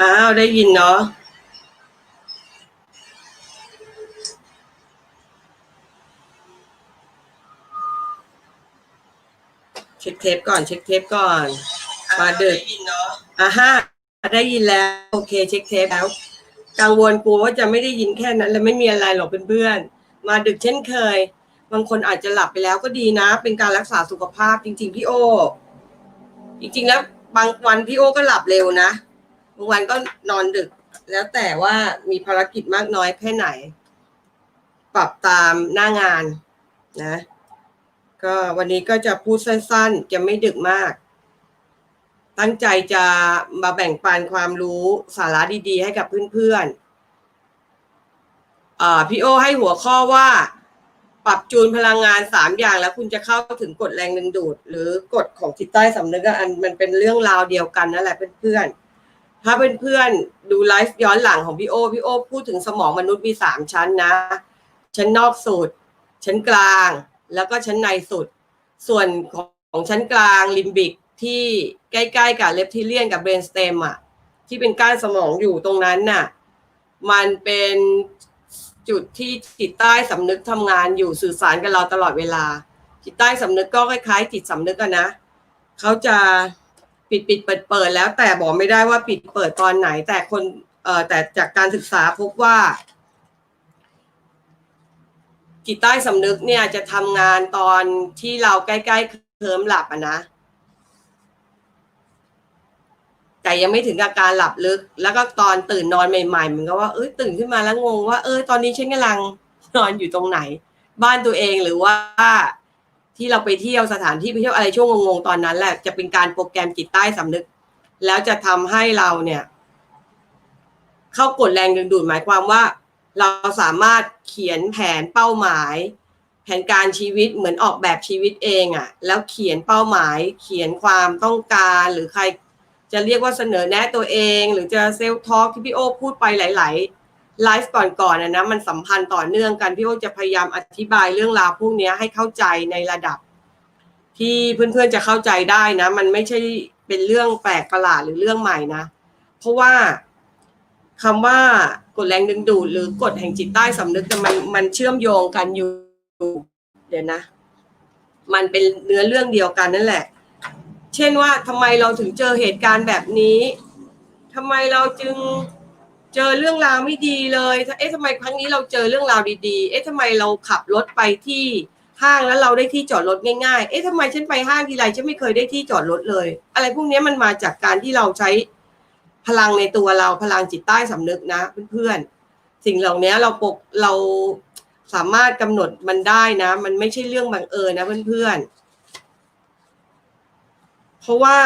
อ้าว ได้ยินเนาะเช็คเทปก่อน เช็คเทปก่อนมาดึกอ่าฮะได้ยินแล้ว โอเค เช็คเทปแล้ว กังวลกลัวว่าจะไม่ได้ยินแค่นั้น แล้วไม่มีอะไรหรอกเพื่อนๆ มาดึกเช่นเคย บางคนอาจจะหลับไปแล้วก็ดีนะ เป็นการรักษาสุขภาพจริง ๆ พี่โอ จริงๆแล้วบางวันพี่โอก็หลับเร็วนะ บางวันก็นอนดึก แล้วแต่ว่ามีภารกิจมากน้อยแค่ไหน ปรับตามหน้างานนะ ก็วันนี้ก็จะพูดสั้นๆ จะไม่ดึกมาก ตั้งใจจะมาแบ่งปันความรู้สาระดีๆ ให้กับเพื่อนๆพี่โอให้หัวข้อว่าปรับจูนพลังงานสามอย่างแล้วคุณจะเข้าถึงกฎแรงดึงดูด หรือกฎของจิตใต้สำนึกอะอันมันเป็นเรื่องราวเดียวกันนั่นแหละเพื่อนๆ ถ้าเพื่อนๆดูไลฟ์ย้อนหลังของพี่โอพี่โอพูดถึงสมองมนุษย์มีสามชั้นนะ ชั้นนอกสุด ชั้นกลาง แล้วก็ชั้นในสุด ส่วนของชั้นกลางลิมบิกที่ใกล้ๆกับเลปทิเลียนกับเบรนสเตมอะที่เป็นก้านสมองอยู่ตรงนั้นน่ะ มันเป็นจุดที่จิตใต้สำนึกทำงานอยู่สื่อสารกับเราตลอดเวลา จิตใต้สำนึกก็คล้ายๆจิตสำนึกอะนะเขาจะ ปิดปิดเปิดเปิดแล้วแต่บอกไม่ได้ว่าปิดเปิดตอนไหน แต่คนเอ่อแต่จากการศึกษาพบว่าจิตใต้สำนึกเนี่ยจะทำงานตอนที่เราใกล้ๆเคลิ้มหลับอะนะ แต่ยังไม่ถึงกับการหลับลึก แล้วก็ตอนตื่นนอนใหม่ๆมือนกับว่าเอ้ยตื่นขึ้นมาแล้วงงว่า เออตอนนี้ฉันกำลังนอนอยู่ตรงไหน บ้านตัวเองหรือว่า ที่เราไปเที่ยวสถานที่ไปเที่ยวอะไรช่วงงงๆตอนนั้นแหละจะเป็นการโปรแกรมจิตใต้สำนึก แล้วจะทำให้เราเนี่ย เข้ากดแรงดึงดูดหมายความว่า เราสามารถเขียนแผนเป้าหมาย แผนการชีวิตเหมือนออกแบบชีวิตเองอะ่ะ แล้วเขียนเป้าหมาย เขียนความต้องการหรือใครจะเรียกว่าเสนอแนะตัวเอง หรือจะเซลล์ทอล์กที่พี่โอพูดไปหลาย ไลฟ์ก่อนๆนะนะมันสัมพันธ์ต่อเนื่องกัน พี่โอจะพยายามอธิบายเรื่องราวพวกนี้ให้เข้าใจในระดับ ที่เพื่อนๆจะเข้าใจได้นะ มันไม่ใช่เป็นเรื่องแปลกประหลาดหรือเรื่องใหม่นะ เพราะว่าคำว่ากฎแรงดึงดูดหรือกฎแห่งจิตใต้สำนึกแต่มันมันเชื่อมโยงกันอยู่เดี๋ยวนะ มันเป็นเนื้อเรื่องเดียวกันนั่นแหละ เช่นว่าทำไมเราถึงเจอเหตุการณ์แบบนี้ทำไมเราจึง เจอเรื่องราวไม่ดีเลยเอ๊ะทำไมครั้งนี้เราเจอเรื่องราวดีๆ เอ๊ะทำไมเราขับรถไปที่ห้างแล้วเราได้ที่จอดรถง่ายๆ เอ๊ะทำไมฉันไปห้างทีไรฉันไม่เคยได้ที่จอดรถเลย อะไรพวกนี้มันมาจากการที่เราใช้พลังในตัวเราพลังจิตใต้สำนึกนะเพื่อนๆ สิ่งเหล่านี้เราปกเราสามารถกำหนดมันได้นะ มันไม่ใช่เรื่องบังเอิญนะเพื่อนๆ เพราะว่า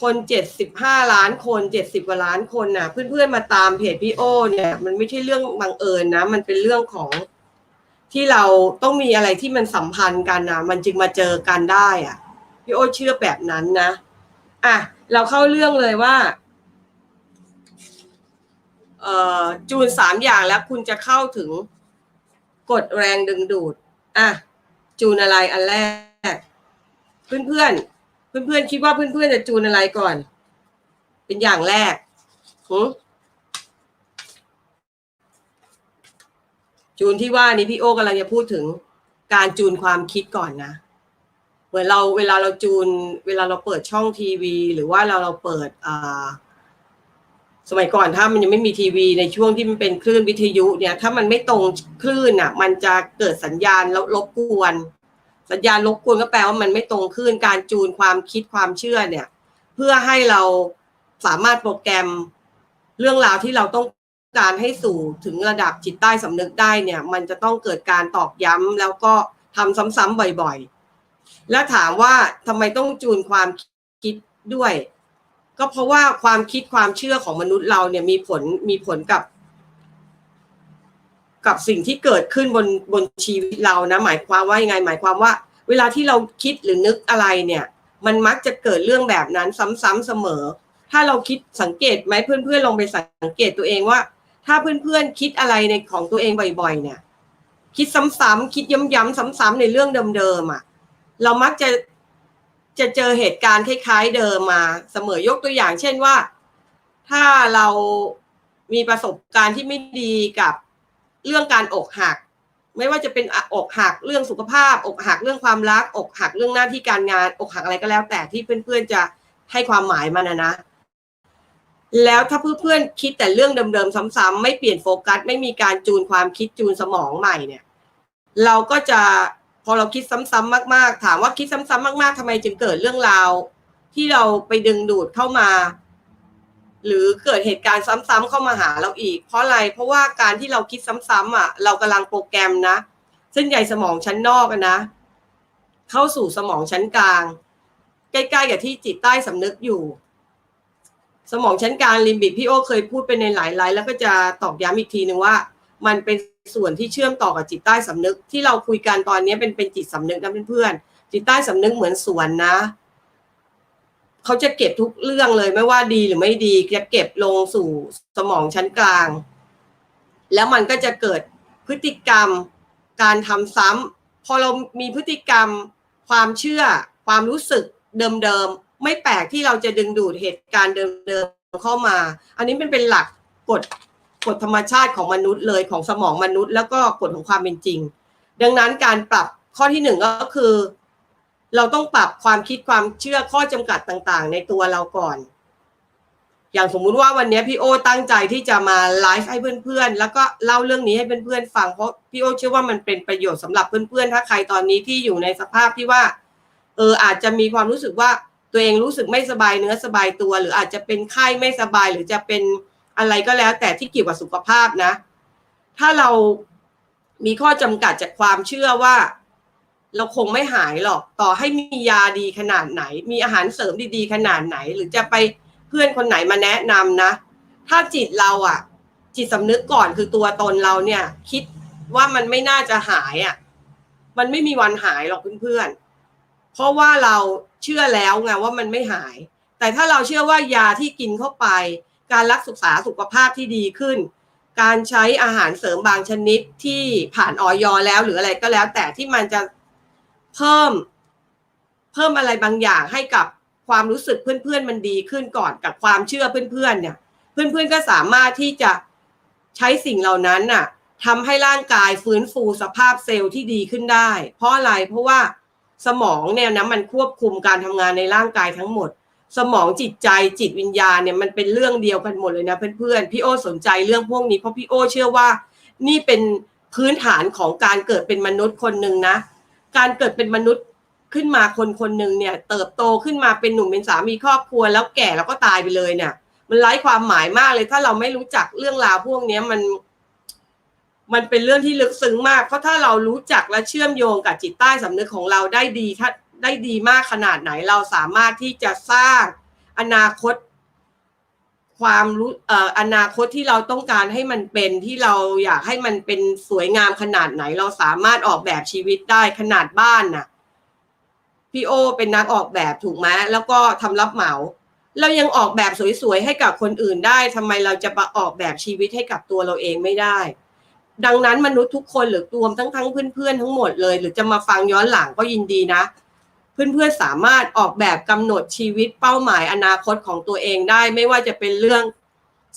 คนเจ็ดสิบห้าล้านคนเจ็ดสิบกว่าล้านคนน่ะ เพื่อนๆมาตามเพจพี่โอเนี่ย มันไม่ใช่เรื่องบังเอิญนะ มันเป็นเรื่องของที่เราต้องมีอะไรที่มันสัมพันธ์กันนะมันจึงมาเจอกันได้อะพี่โอเชื่อแบบนั้นนะอะเราเข้าเรื่องเลยว่าเอ่อจูนสามอย่างแล้วคุณจะเข้าถึงกดแรงดึงดูดอะจูนอะไรอันแรก เพื่อนเพื่อน เพื่อนๆคิดว่าเพื่อนๆจะจูนอะไรก่อน เป็นอย่างแรกหืจูนที่ว่านี้พี่โอกำลังจะพูดถึงการจูนความคิดก่อนนะเหมือนเราเวลาเราจูน เวลาเราเปิดช่องทีวี หรือว่าเราเราเปิดอ่าสมัยก่อนถ้ามันยังไม่มีทีวีในช่วงที่มันเป็นคลื่นวิทยุเนี่ย ถ้ามันไม่ตรงคลื่นอะ มันจะเกิดสัญญาณแล้วรบกวน สัญญาณรบกวนก็แปลว่ามันไม่ตรงคลื่นการจูนความคิดความเชื่อเนี่ย เพื่อให้เราสามารถโปรแกรมเรื่องราวที่เราต้องการให้สู่ถึงระดับจิตใต้สำนึกได้เนี่ย มันจะต้องเกิดการตอกย้ำแล้วก็ทำซ้ำๆบ่อยๆ และถามว่าทำไมต้องจูนความคิดด้วย ก็เพราะว่าความคิดความเชื่อของมนุษย์เราเนี่ยมีผลมีผลกับ กับสิ่งที่เกิดขึ้นบนบนชีวิตเรานะ หมายความว่ายังไง หมายความว่า เวลาที่เราคิดหรือนึกอะไรเนี่ย มันมักจะเกิดเรื่องแบบนั้นซ้ำๆเสมอ ถ้าเราคิดสังเกตไหมเพื่อนๆลองไปสังเกตตัวเองว่า ถ้าเพื่อนๆคิดอะไรในของตัวเองบ่อยๆ เนี่ย คิดซ้ำๆคิดย้ำๆซ้ำๆในเรื่องเดิมๆอะ เรามักจะจะเจอเหตุการณ์คล้ายๆเดิมมาเสมอยกตัวอย่าง เช่นว่า ถ้าเรามีประสบการณ์ที่ไม่ดีกับ เรื่องการอกหัก ไม่ว่าจะเป็นอกหักเรื่องสุขภาพ อกหักเรื่องความรัก อกหักเรื่องหน้าที่การงาน อกหักอะไรก็แล้ว แต่ที่เพื่อนๆจะให้ความหมายมันนะนะ แล้วถ้าเพื่อนๆคิดแต่เรื่องเดิมๆซ้ำๆไม่เปลี่ยนโฟกัส ไม่มีการจูนความคิดจูนสมองใหม่เนี่ย เราก็จะพอเราคิดซ้ำๆมาก ๆ ถามว่าคิดซ้ำๆมาก ๆทำไมจึงเกิดเรื่องราวที่เราไปดึงดูดเข้ามา หรือเกิดเหตุการณ์ซ้ำๆเข้ามาหาเราอีก เพราะอะไรเพราะว่าการที่เราคิดซ้ำๆอะ เรากำลังโปรแกรมนะเส้นใยสมองชั้นนอกนะ เข้าสู่สมองชั้นกลาง ใกล้ๆกับที่จิตใต้สำนึกอยู่ สมองชั้นกลางลิมบิกพี่โอเคยพูดไปในหลายไลฟ์แล้วก็จะตอกย้ำอีกทีหนึ่งว่า มันเป็นส่วนที่เชื่อมต่อกับจิตใต้สำนึก ที่เราคุยกันตอนนี้เป็นเป็นจิตสำนึกนะเพื่อนๆจิตใต้สำนึกเหมือนสวนนะ เขาจะเก็บทุกเรื่องเลยไม่ว่าดีหรือไม่ดีจะเก็บลงสู่สมองชั้นกลาง แล้วมันก็จะเกิดพฤติกรรมการทำซ้ำพอเรามีพฤติกรรม ความเชื่อ ความรู้สึกเดิมๆไม่แปลกที่เราจะดึงดูดเหตุการณ์เดิมๆเข้ามา อันนี้เป็นเป็นหลักกฎกฎธรรมชาติของมนุษย์เลยของสมองมนุษย์ แล้วก็กฎของความเป็นจริง ดังนั้นการปรับข้อที่หนึ่งก็คือ เราต้องปรับความคิดความเชื่อข้อจำกัดต่างๆ ในตัวเราก่อน อย่างสมมุติว่าวันนี้พี่โอตั้งใจที่จะมาไลฟ์ให้เพื่อนๆ แล้วก็เล่าเรื่องนี้ให้เพื่อนๆฟังเพราะพี่โอเชื่อว่ามันเป็นประโยชน์สำหรับเพื่อนๆ ถ้าใครตอนนี้ที่อยู่ในสภาพที่ว่า เอออาจจะมีความรู้สึกว่าตัวเองรู้สึกไม่สบายเนื้อสบายตัว หรืออาจจะเป็นไข้ไม่สบายหรือจะเป็นอะไรก็แล้ว แต่ที่เกี่ยวกับสุขภาพนะ ถ้าเรามีข้อจำกัดจากความเชื่อว่า เราคงไม่หายหรอกต่อให้มียาดีขนาดไหน มีอาหารเสริมดีๆ ขนาดไหน หรือจะไปเพื่อนคนไหนมาแนะนำนะ ถ้าจิตเราอะจิตสำนึกก่อนคือตัวตนเราเนี่ย คิดว่ามันไม่น่าจะหายอะมันไม่มีวันหายหรอกเพื่อนๆเพราะว่าเราเชื่อแล้วไงว่ามันไม่หาย แต่ถ้าเราเชื่อว่ายาที่กินเข้าไป การรักษาสุขภาพที่ดีขึ้นการใช้อาหารเสริมบางชนิดที่ผ่านออยแล้วหรืออะไรก็แล้ว แต่ที่มันจะ เพิ่ม เพิ่มอะไรบางอย่างให้กับความรู้สึกเพื่อนๆมันดีขึ้นก่อนกับความเชื่อเพื่อนๆเนี่ย เพื่อนๆก็สามารถที่จะใช้สิ่งเหล่านั้นน่ะทำให้ร่างกายฟื้นฟูสภาพเซลล์ที่ดีขึ้นได้ เพราะอะไรเพราะว่าสมองเนี่ยนะมันควบคุมการทำงานในร่างกายทั้งหมด สมองจิตใจจิตวิญญาณเนี่ยมันเป็นเรื่องเดียวกันหมดเลยนะเพื่อนๆพี่โอสนใจเรื่องพวกนี้เพราะพี่โอเชื่อว่า นี่เป็นพื้นฐานของการเกิดเป็นมนุษย์คนหนึ่งนะ การเกิดเป็นมนุษย์ขึ้นมาคนคนหนึ่งเนี่ย เติบโตขึ้นมาเป็นหนุ่มเป็นสามีครอบครัว แล้วแก่แล้วก็ตายไปเลยเนี่ย มันไร้ความหมายมากเลย ถ้าเราไม่รู้จักเรื่องราวพวกนี้มัน มันเป็นเรื่องที่ลึกซึ้งมาก เพราะถ้าเรารู้จักและเชื่อมโยงกับจิตใต้สำนึกของเราได้ดีถ้าได้ดีมากขนาดไหนเราสามารถที่จะสร้างอนาคต ความรู้อออนาคตที่เราต้องการให้มันเป็นที่เราอยากให้มันเป็นสวยงามขนาดไหน เราสามารถออกแบบชีวิตได้ขนาดบ้านน่ะพี่โอเป็นนักออกแบบถูกไหมแล้วก็ทำรับเหมา เรายังออกแบบสวยๆให้กับคนอื่นได้ทำไมเราจะมาออกแบบชีวิตให้กับตัวเราเองไม่ได้ ดังนั้นมนุษย์ทุกคนหรือรวมทั้งทั้งเพื่อนๆทั้งหมดเลย หรือจะมาฟังย้อนหลังก็ยินดีนะ เพื่อนๆสามารถออกแบบกำหนดชีวิตเป้าหมายอนาคตของตัวเองได้ ไม่ว่าจะเป็นเรื่อง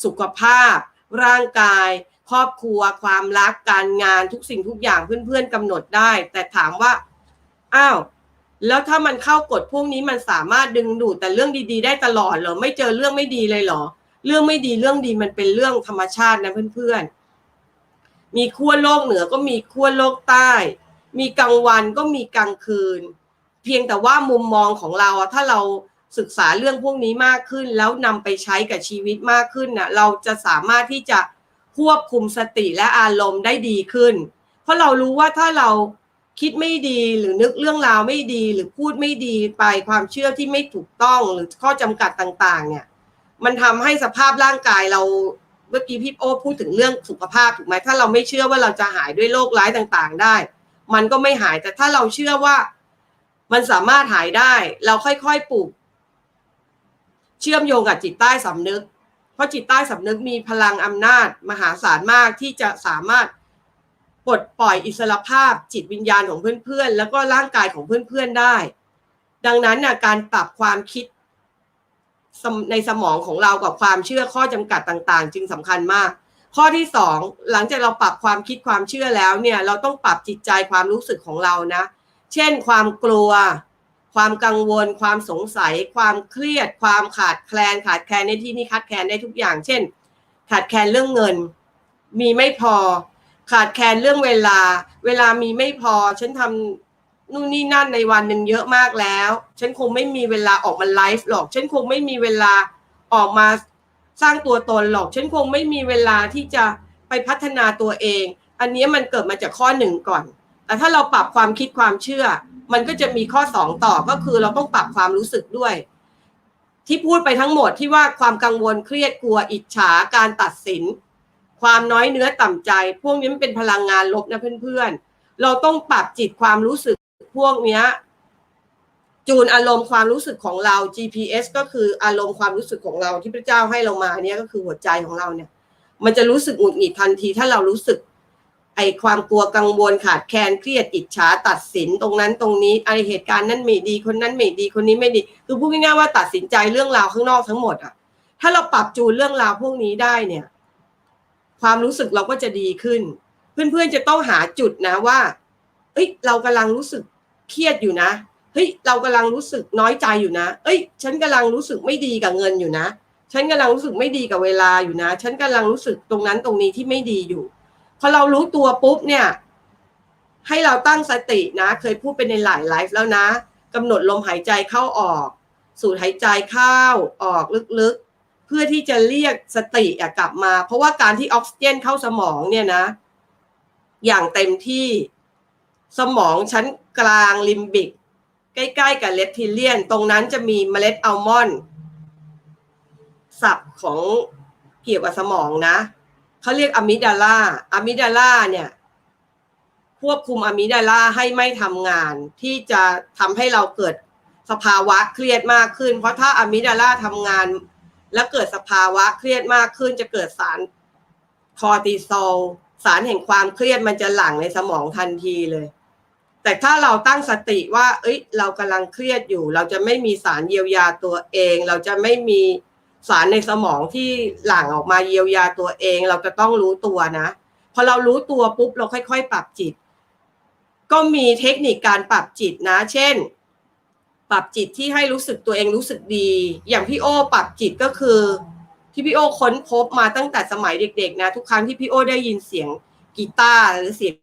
สุขภาพ ร่างกาย ครอบครัว ความรักการงานทุกสิ่งทุกอย่างเพื่อนๆกำหนดได้ แต่ถามว่าอ้าวแล้วถ้ามันเข้ากฎพวกนี้มันสามารถดึงดูดแต่เรื่องดีๆ ได้ตลอดเหรอไม่เจอเรื่องไม่ดีเลยเหรอ เรื่องไม่ดีเรื่องดีมันเป็นเรื่องธรรมชาตินะเพื่อนๆมีขั้วโลกเหนือก็มีขั้วโลกใต้ มีกลางวันก็มีกลางคืน เพียงแต่ว่ามุมมองของเราอะถ้าเราศึกษาเรื่องพวกนี้มากขึ้น แล้วนำไปใช้กับชีวิตมากขึ้นน่ะเราจะสามารถที่จะควบคุมสติและอารมณ์ได้ดีขึ้น เพราะเรารู้ว่าถ้าเราคิดไม่ดีหรือนึกเรื่องราวไม่ดีหรือพูดไม่ดีไปความเชื่อที่ไม่ถูกต้องหรือข้อจำกัดต่าง ๆ เนี่ย มันทำให้สภาพร่างกายเราเมื่อกี้พี่โอพูดถึงเรื่องสุขภาพถูกไหมถ้าเราไม่เชื่อว่าเราจะหายด้วยโรคร้ายต่างๆ ได้ มันก็ไม่หายแต่ถ้าเราเชื่อว่า มันสามารถหายได้ เราค่อยๆปลูก เชื่อมโยงกับจิตใต้สำนึก เพราะจิตใต้สำนึกมีพลังอำนาจมหาศาลมากที่จะสามารถปลดปล่อยอิสรภาพจิตวิญญาณของเพื่อนๆ แล้วก็ร่างกายของเพื่อนๆได้ ดังนั้นนะการปรับความคิดในสมองของเรากับความเชื่อข้อจำกัดต่างๆ จึงสำคัญมาก ข้อที่สองหลังจากเราปรับความคิดความเชื่อแล้วเนี่ย เราต้องปรับจิตใจความรู้สึกของเรานะ เช่น ความกลัว ความกังวล ความสงสัย ความเครียด ความขาดแคลน ขาดแคลนในที่นี้ขาดแคลนได้ทุกอย่าง เช่น ขาดแคลนเรื่องเงิน มีไม่พอ ขาดแคลนเรื่องเวลา เวลามีไม่พอ ฉันทำนู่นนี่นั่นในวันหนึ่งเยอะมากแล้ว ฉันคงไม่มีเวลาออกมาไลฟ์หรอก ฉันคงไม่มีเวลาออกมาสร้างตัวตนหรอก ฉันคงไม่มีเวลาที่จะไปพัฒนาตัวเอง อันนี้มันเกิดมาจากข้อหนึ่งก่อน ถ้าเราปรับความคิดความเชื่อ มันก็จะมีข้อสองต่อก็คือเราต้องปรับความรู้สึกด้วย ที่พูดไปทั้งหมดที่ว่าความกังวลเครียดกลัวอิจฉาการตัดสิน ความน้อยเนื้อต่ำใจ พวกนี้มันเป็นพลังงานลบนะเพื่อนๆ เราต้องปรับจิตความรู้สึกพวกเนี้ยจูนอารมณ์ความรู้สึกของเรา GPS ก็คืออารมณ์ความรู้สึกของเราที่พระเจ้าให้เรามาเนี่ยก็คือหัวใจของเราเนี่ย มันจะรู้สึกหงุดหงิดทันทีถ้าเรารู้สึก ไอความกลัวกังวลขาดแคลนเครียดอิจฉาตัดสินตรงนั้นตรงนี้อะไอเหตุการณ์นั้นไม่ดีคนนั้นไม่ดีคนนี้ไม่ดี คือพูดง่ายๆว่าตัดสินใจเรื่องราวข้างนอกทั้งหมดอะ ถ้าเราปรับจูนเรื่องราวพวกนี้ได้เนี่ย ความรู้สึกเราก็จะดีขึ้น เพื่อนๆจะต้องหาจุดนะว่าเอ้ย เรากำลังรู้สึกเครียดอยู่นะเฮ้ยเรากำลังรู้สึกน้อยใจอยู่นะ เอ้ย ฉันกำลังรู้สึกไม่ดีกับเงินอยู่นะ ฉันกำลังรู้สึกไม่ดีกับเวลาอยู่นะ ฉันกำลังรู้สึกตรงนั้นตรงนี้ที่ไม่ดีอยู่ พอเรารู้ตัวปุ๊บเนี่ย ให้เราตั้งสตินะ เคยพูดไปในหลายไลฟ์แล้วนะกำหนดลมหายใจเข้าออก สูดหายใจเข้าออกลึกๆ เพื่อที่จะเรียกสติกลับมา เพราะว่าการที่ออกซิเจนเข้าสมองเนี่ยนะ อย่างเต็มที่สมองชั้นกลางลิมบิก ใกล้ๆ กับเลปทิเลียน ตรงนั้นจะมีเมล็ดอัลมอนด์สับของเกี่ยวกับสมองนะ เขาเรียกอะมิดาล่าอะมิดาล่าเนี่ยควบคุมอะมิดาล่าให้ไม่ทำงาน ที่จะทำให้เราเกิดสภาวะเครียดมากขึ้น เพราะถ้าอะมิดาล่าทำงาน แล้วเกิดสภาวะเครียดมากขึ้น จะเกิดสารคอร์ติซอลสารแห่งความเครียดมันจะหลั่งในสมองทันทีเลย แต่ถ้าเราตั้งสติว่า เอ้ย เรากำลังเครียดอยู่ เราจะไม่มีสารเยียวยาตัวเอง เราจะไม่มี สารในสมองที่หลั่งออกมาเยียวยาตัวเอง เราจะต้องรู้ตัวนะพอเรารู้ตัวปุ๊บเราค่อย ๆ ปรับจิต ก็มีเทคนิคการปรับจิตนะ เช่น ปรับจิตที่ให้รู้สึกตัวเองรู้สึกดี อย่างพี่โอปรับจิตก็คือ ที่พี่โอค้นพบมาตั้งแต่สมัยเด็ก ๆ นะ ทุกครั้งที่พี่โอได้ยินเสียงกีตาร์หรือเสียง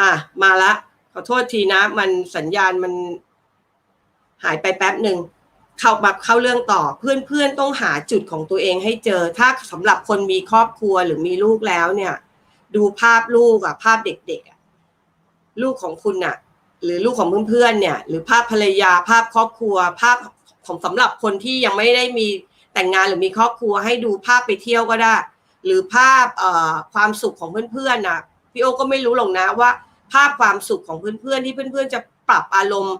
อะมาละ ขอโทษทีนะ มันสัญญาณมันหายไปแป๊บหนึ่งเข้ามาเข้าเรื่องต่อเพื่อนๆต้องหาจุดของตัวเองให้เจอ ถ้าสำหรับคนมีครอบครัวหรือมีลูกแล้วเนี่ย ดูภาพลูกอะภาพเด็กๆอะลูกของคุณอะหรือลูกของเพื่อนๆเนี่ย หรือภาพภรรยาภาพครอบครัว ภาพของสำหรับคนที่ยังไม่ได้มีแต่งงานหรือมีครอบครัว ให้ดูภาพไปเที่ยวก็ได้ หรือภาพเอ่อความสุขของเพื่อนๆนะพี่โอก็ไม่รู้หรอกนะว่า ภาพความสุขของเพื่อนๆที่เพื่อนๆจะปรับอารมณ์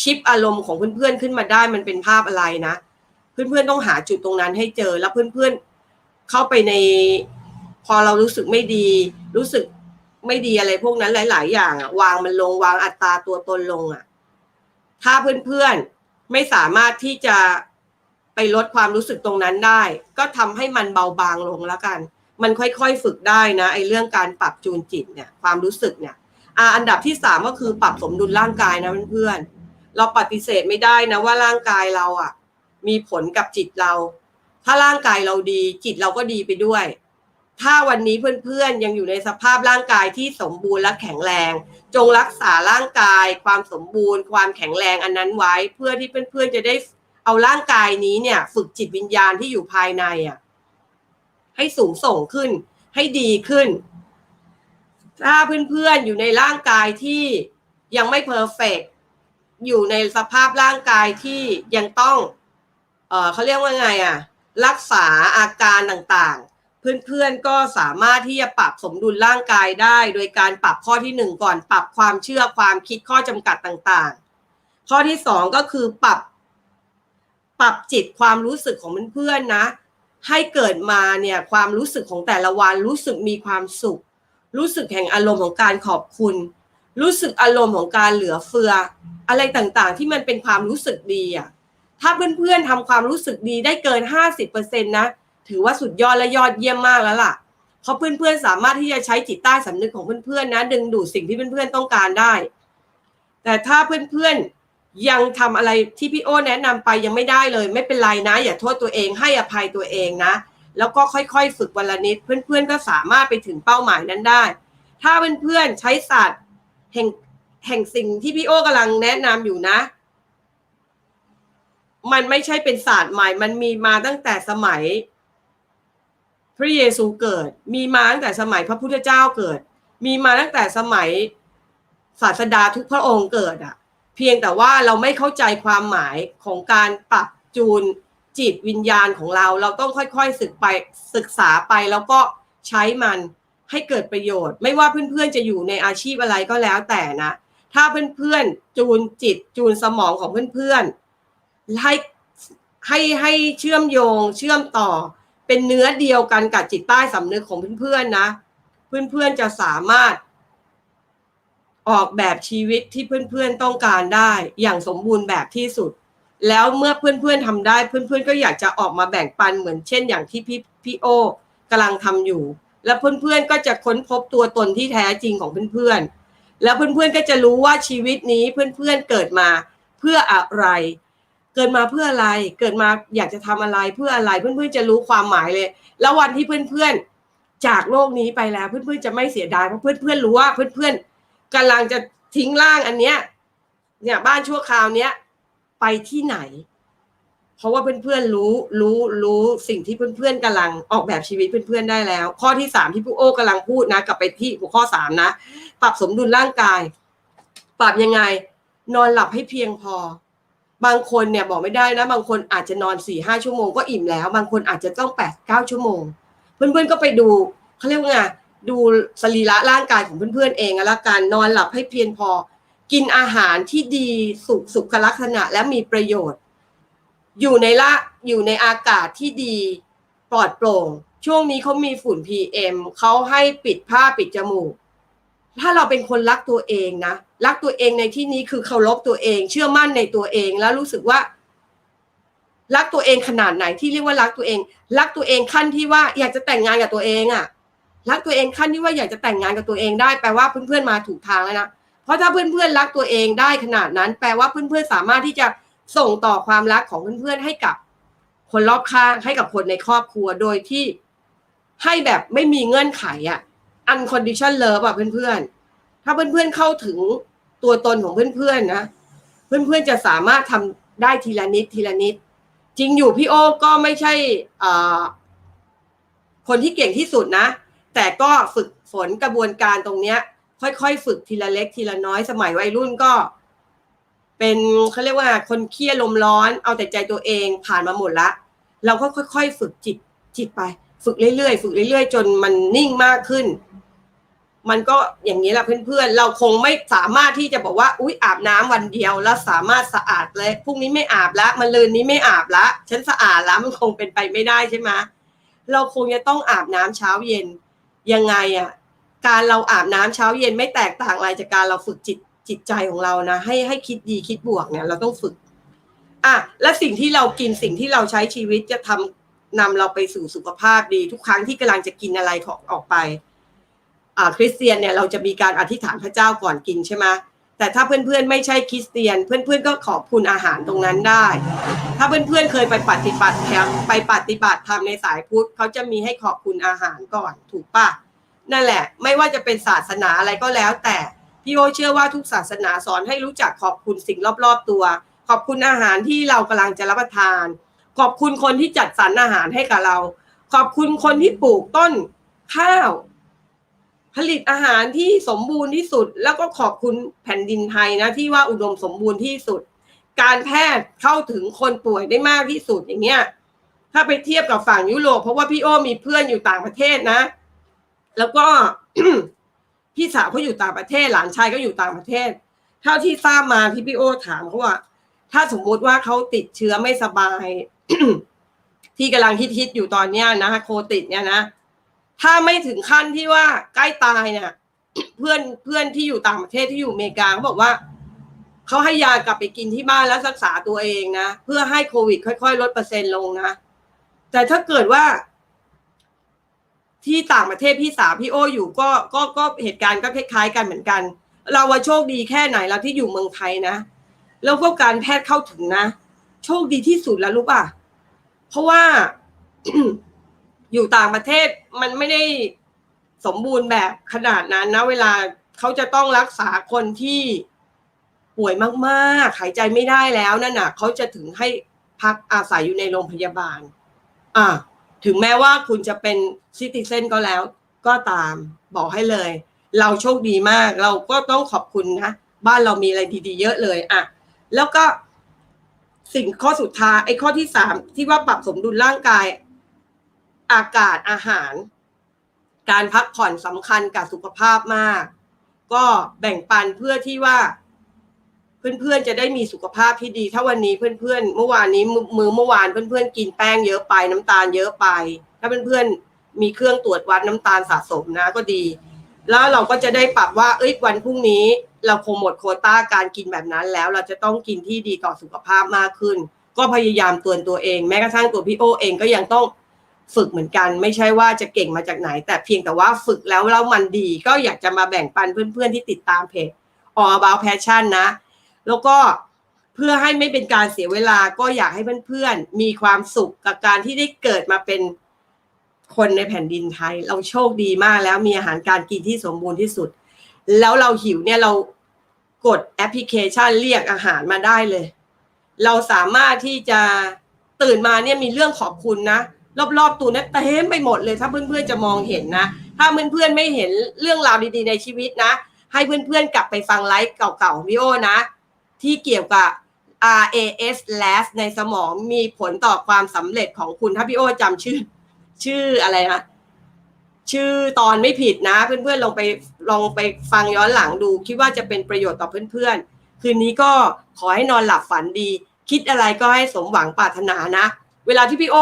ชิปอารมณ์ของเพื่อนๆขึ้นมาได้มันเป็นภาพอะไรนะ เพื่อนๆต้องหาจุดตรงนั้นให้เจอแล้วเพื่อนๆเข้าไปใน พอเรารู้สึกไม่ดี รู้สึกไม่ดีอะไรพวกนั้นหลาย ๆ อย่างอะวางมันลงวางอัตราตัวตนลงอะถ้าเพื่อนๆไม่สามารถที่จะไปลดความรู้สึกตรงนั้นได้ ก็ทำให้มันเบาบางลงแล้วกัน มันค่อยๆฝึกได้นะไอ้เรื่องการปรับจูนจิตเนี่ยความรู้สึกเนี่ย อันดับที่สามก็คือปรับสมดุลร่างกายนะเพื่อนๆเราปฏิเสธไม่ได้นะว่าร่างกายเราอะ มีผลกับจิตเรา ถ้าร่างกายเราดีจิตเราก็ดีไปด้วย ถ้าวันนี้เพื่อนๆยังอยู่ในสภาพร่างกายที่สมบูรณ์และแข็งแรง จงรักษาร่างกาย ความสมบูรณ์ ความแข็งแรงอันนั้นไว้ เพื่อที่เพื่อนๆจะได้เอาร่างกายนี้เนี่ย ฝึกจิตวิญญาณที่อยู่ภายในอะให้สูงส่งขึ้น ให้ดีขึ้น ถ้าเพื่อนๆอยู่ในร่างกายที่ยังไม่เพอร์เฟกอยู่ในสภาพร่างกายที่ยังต้อง เออเขาเรียกว่าไงอะรักษาอาการต่างๆ เพื่อนๆก็สามารถที่จะปรับสมดุลร่างกายได้ โดยการปรับข้อที่หนึ่งก่อน ปรับความเชื่อความคิดข้อจำกัดต่างๆ ข้อที่สองก็คือปรับ ปรับจิตความรู้สึกของเพื่อนๆนะ ให้เกิดมาเนี่ยความรู้สึกของแต่ละวันรู้สึกมีความสุข รู้สึกแห่งอารมณ์ของการขอบคุณ รู้สึกอารมณ์ของการเหลือเฟือ อะไรต่างๆ ที่มันเป็นความรู้สึกดีอะถ้าเพื่อนๆทำความรู้สึกดีได้เกิน 50%นะถือว่าสุดยอดและยอดเยี่ยมมากแล้วล่ะ เพราะเพื่อนๆสามารถที่จะใช้จิตใต้สำนึกของเพื่อนๆนะ ดึงดูดสิ่งที่เพื่อนๆต้องการได้ แต่ถ้าเพื่อนๆยังทำอะไรที่พี่โอ้แนะนำไปยังไม่ได้เลย ไม่เป็นไรนะ อย่าโทษตัวเองให้อภัยตัวเองนะ แล้วก็ค่อยๆ ฝึกวันละนิด เพื่อนๆ ก็สามารถไปถึงเป้าหมายนั้นได้ ถ้าเพื่อนๆ ใช้ศาสตร์แห่งแห่งสิ่งที่พี่โอกำลังแนะนำอยู่นะ มันไม่ใช่เป็นศาสตร์ใหม่ มันมีมาตั้งแต่สมัย พระเยซูเกิด มีมาตั้งแต่สมัยพระพุทธเจ้าเกิด มีมาตั้งแต่สมัยศาสดาทุกพระองค์เกิดอะเพียงแต่ว่าเราไม่เข้าใจความหมายของการปรับจูน จิตวิญญาณของเรา เราต้องค่อยๆศึกไปศึกษาไปแล้วก็ใช้มันให้เกิดประโยชน์ ไม่ว่าเพื่อนๆจะอยู่ในอาชีพอะไรก็แล้วแต่นะ ถ้าเพื่อนๆจูนจิตจูนสมองของเพื่อนๆให้ให้ให้เชื่อมโยงเชื่อมต่อเป็นเนื้อเดียวกันกับจิตใต้สำนึกของเพื่อนๆนะ เพื่อนๆจะสามารถ ออกแบบชีวิตที่เพื่อนๆต้องการได้อย่างสมบูรณ์แบบที่สุด แล้วเมื่อเพื่อนๆทำได้เพื่อนๆก็อยากจะออกมาแบ่งปันเหมือนเช่น อย่างที่พี่พี่โอกำลังทำอยู่ แล้วเพื่อนๆก็จะค้นพบตัวตนที่แท้จริงของเพื่อนๆแล้วเพื่อนๆก็จะรู้ว่าชีวิตนี้เพื่อนๆเกิดมาเพื่ออะไร เกิดมาเพื่ออะไร เกิดมาอยากจะทำอะไรเพื่ออะไรเพื่อนๆจะรู้ความหมายเลย แล้ววันที่เพื่อนๆจากโลกนี้ไปแล้วเพื่อนๆจะไม่เสียดายเพราะเพื่อนๆรู้ว่าเพื่อนๆกำลังจะทิ้งร่างอันเนี้ยเนี่ยบ้านชั่วคราวเนี้ย ไปที่ไหน เพราะว่าเพื่อนๆรู้รู้รู้สิ่งที่เพื่อนๆกำลังออกแบบชีวิตเพื่อนๆได้แล้ว ข้อที่สามที่ผู้โอ้กำลังพูดนะกลับไปที่หัวข้อสามนะ ปรับสมดุลร่างกาย ปรับยังไง นอนหลับให้เพียงพอ บางคนเนี่ยบอกไม่ได้นะ บางคนอาจจะนอนสี่ห้าชั่วโมงก็อิ่มแล้ว บางคนอาจจะต้องแปดเก้าชั่วโมง เพื่อนๆก็ไปดูเขาเรียกว่าไงดูสรีระร่างกายของเพื่อนๆเองและกันนอนหลับให้เพียงพอ กินอาหารที่ดีสุขสุขลักษณะและมีประโยชน์ อยู่ในละอยู่ในอากาศที่ดีปลอดโปร่ง ช่วงนี้เขามีฝุ่น PM เขาให้ปิดผ้าปิดจมูก ถ้าเราเป็นคนรักตัวเองนะ รักตัวเองในที่นี้คือเคารพตัวเอง เชื่อมั่นในตัวเองแล้วรู้สึกว่า รักตัวเองขนาดไหนที่เรียกว่ารักตัวเอง รักตัวเองขั้นที่ว่าอยากจะแต่งงานกับตัวเองอะรักตัวเองขั้นที่ว่าอยากจะแต่งงานกับตัวเองได้แปลว่าเพื่อนๆมาถูกทางแล้วนะ เพราะถ้าเพื่อนๆรักตัวเองได้ขนาดนั้น แปลว่าเพื่อนๆสามารถที่จะส่งต่อความรักของเพื่อนๆให้กับคนรอบข้างให้กับคนในครอบครัวโดยที่ให้แบบไม่มีเงื่อนไขอะ uncondition love อะเพื่อนๆ ถ้าเพื่อนๆเข้าถึงตัวตนของเพื่อนๆนะ เพื่อนๆจะสามารถทำได้ทีละนิดทีละนิด จริงอยู่พี่โอ้ก็ไม่ใช่คนที่เก่งที่สุดนะ แต่ก็ฝึกฝนกระบวนการตรงเนี้ย ค่อยๆฝึกทีละเล็กทีละน้อยสมัยวัยรุ่นก็ เป็นเขาเรียกว่าคนเครียดลมร้อน เอาแต่ใจตัวเองผ่านมาหมดละ เราก็ค่อยๆ ฝึกจิตจิตไป ฝึกเรื่อยๆฝึกเรื่อยๆ จนมันนิ่งมากขึ้น มันก็อย่างนี้แหละเพื่อนๆ เราคงไม่สามารถที่จะบอกว่าอุ๊ยอาบน้ำวันเดียว แล้วสามารถสะอาดเลยพรุ่งนี้ไม่อาบละมันลืนนี้ไม่อาบละฉันสะอาดแล้วมันคงเป็นไปไม่ได้ใช่ไหมเราคงจะต้องอาบน้ำเช้าเย็นยังไงอะ การเราอาบน้ำเช้าเย็นไม่แตกต่างอะไรจากการเราฝึกจิตจิตใจของเรานะ ให้ให้คิดดีคิดบวกเนี่ย เราต้องฝึก อะและสิ่งที่เรากินสิ่งที่เราใช้ชีวิตจะทำนำเราไปสู่สุขภาพดี ทุกครั้งที่กำลังจะกินอะไรของออกไป อ่าคริสเตียนเนี่ยเราจะมีการอธิษฐานพระเจ้าก่อนกินใช่ไหมแต่ถ้าเพื่อนๆไม่ใช่คริสเตียน เพื่อนๆก็ขอบคุณอาหารตรงนั้นได้ ถ้าเพื่อนๆเคยไปปฏิบัติแถมไปปฏิบัติธรรมในสายพุทธเขาจะมีให้ขอบคุณอาหารก่อนถูกปะ นั่นแหละ ไม่ว่าจะเป็นศาสนาอะไรก็แล้ว แต่พี่โอเชื่อว่าทุกศาสนาสอนให้รู้จักขอบคุณสิ่งรอบๆตัว ขอบคุณอาหารที่เรากำลังจะรับประทาน ขอบคุณคนที่จัดสรรอาหารให้กับเรา ขอบคุณคนที่ปลูกต้นข้าว ผลิตอาหารที่สมบูรณ์ที่สุด แล้วก็ขอบคุณแผ่นดินไทยนะที่ว่าอุดมสมบูรณ์ที่สุด การแพทย์เข้าถึงคนป่วยได้มากที่สุดอย่างเงี้ยถ้าไปเทียบกับฝั่งยุโรปเพราะว่าพี่โอมีเพื่อนอยู่ต่างประเทศนะ แล้วก็พี่สาวเขาอยู่ต่างประเทศ หลานชายก็อยู่ต่างประเทศ เท่าที่ทราบมาที่พี่โอถามเขาว่า ถ้าสมมุติว่าเขาติดเชื้อไม่สบาย ที่กำลังฮิตๆอยู่ตอนเนี้ยนะโคติดเนี่ยนะถ้าไม่ถึงขั้นที่ว่าใกล้ตายเนี่ยเพื่อนเพื่อนที่อยู่ต่างประเทศที่อยู่อเมริกาเขาบอกว่าเขาให้ยากลับไปกินที่บ้านแล้วรักษาตัวเองนะ เพื่อให้โควิด ค่อยๆ ลดเปอร์เซ็นต์ลงนะ แต่ถ้าเกิดว่า ที่ต่างประเทศพี่สาวพี่โออยู่ก็ก็ก็เหตุการณ์ก็คล้ายๆกันเหมือนกัน เราว่าโชคดีแค่ไหนเราที่อยู่เมืองไทยนะ แล้วก็การแพทย์เข้าถึงนะ โชคดีที่สุดแล้วรู้ป่ะ เพราะว่าอยู่ต่างประเทศมันไม่ได้สมบูรณ์แบบขนาดนั้นนะ เวลาเขาจะต้องรักษาคนที่ป่วยมากๆ หายใจไม่ได้แล้วนั่นน่ะเขาจะถึงให้พักอาศัยอยู่ในโรงพยาบาล อ่า ถึงแม้ว่าคุณจะเป็นซิติเซนก็แล้ว ก็ตามบอกให้เลย เราโชคดีมาก เราก็ต้องขอบคุณนะบ้านเรามีอะไรดีๆ เยอะเลยอะแล้วก็สิ่งข้อสุดท้ายไอ้ข้อที่สามที่ว่าปรับสมดุลร่างกาย อากาศอาหาร การพักผ่อนสำคัญกับสุขภาพมาก ก็แบ่งปันเพื่อที่ว่า เพื่อนๆจะได้มีสุขภาพที่ดี ถ้าวันนี้เพื่อนๆ เมื่อวานนี้มือเมื่อวานเพื่อนๆ กินแป้งเยอะไปน้ำตาลเยอะไป ถ้าเพื่อนๆ มีเครื่องตรวจวัดน้ำตาลสะสมนะก็ดี แล้วเราก็จะได้ปรับว่าเอ้ยวันพรุ่งนี้ เราคงหมดโคต้าการกินแบบนั้นแล้ว เราจะต้องกินที่ดีต่อสุขภาพมากขึ้น ก็พยายามเตือนตัวเอง แม้กระทั่งตัวพี่โอเองก็ยังต้องฝึกเหมือนกัน ไม่ใช่ว่าจะเก่งมาจากไหน แต่เพียงแต่ว่าฝึกแล้วแล้วมันดี ก็อยากจะมาแบ่งปันเพื่อนๆที่ติดตามเพจ All About Passion นะ แล้วก็เพื่อให้ไม่เป็นการเสียเวลาก็อยากให้เพื่อนๆ มีความสุขกับการที่ได้เกิดมาเป็นคนในแผ่นดินไทย เราโชคดีมากแล้วมีอาหารการกินที่สมบูรณ์ที่สุด แล้วเราหิวเนี่ยเรากดแอปพลิเคชันเรียกอาหารมาได้เลย เราสามารถที่จะตื่นมาเนี่ยมีเรื่องขอบคุณนะ รอบๆตัวเนี้เต็มไปหมดเลย ถ้าเพื่อนๆจะมองเห็นนะ ถ้าเพื่อนๆไม่เห็นเรื่องราวดีๆในชีวิตนะ ให้เพื่อนๆกลับไปฟังไลฟ์เก่าๆของพี่โอนะ ที่เกี่ยวกับ RAS LAS ในสมองมีผลต่อความสำเร็จของคุณถ้าพี่โอจำชื่อ ชื่ออะไรนะชื่อตอนไม่ผิดนะ เพื่อนๆลองไปลองไปฟังย้อนหลังดู คิดว่าจะเป็นประโยชน์ต่อเพื่อนๆ คืนนี้ก็ขอให้นอนหลับฝันดี คิดอะไรก็ให้สมหวังปรารถนานะ เวลาที่พี่โอ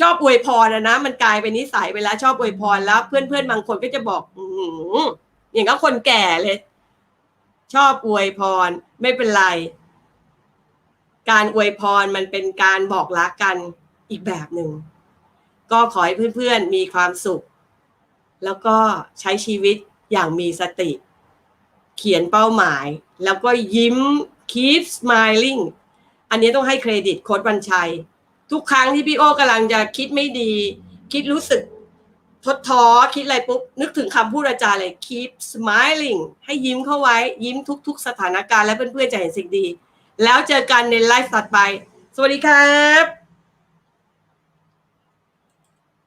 ชอบอวยพรนะนะ มันกลายเป็นนิสัยไปแล้วชอบอวยพรแล้ว เพื่อนๆบางคนก็จะบอก อือย่างก็คนแก่เลย ชอบอวยพร ไม่เป็นไร การอวยพรมันเป็นการบอกรักกันอีกแบบหนึ่ง ก็ขอให้เพื่อนๆมีความสุข แล้วก็ใช้ชีวิตอย่างมีสติ เขียนเป้าหมาย แล้วก็ยิ้ม keep smiling อันนี้ต้องให้เครดิตโค้ดวันชัย ทุกครั้งที่พี่โอกำลังจะคิดไม่ดี คิดรู้สึก ทดท้อคิดอะไรปุ๊บ นึกถึงคำพูดอาจารย์เลย keep smiling ให้ยิ้มเข้าไว้ยิ้มทุก ๆ สถานการณ์และเพื่อนๆจะเห็นสิ่งดี แล้วเจอกันในไลฟ์ตัดไป สวัสดีครับ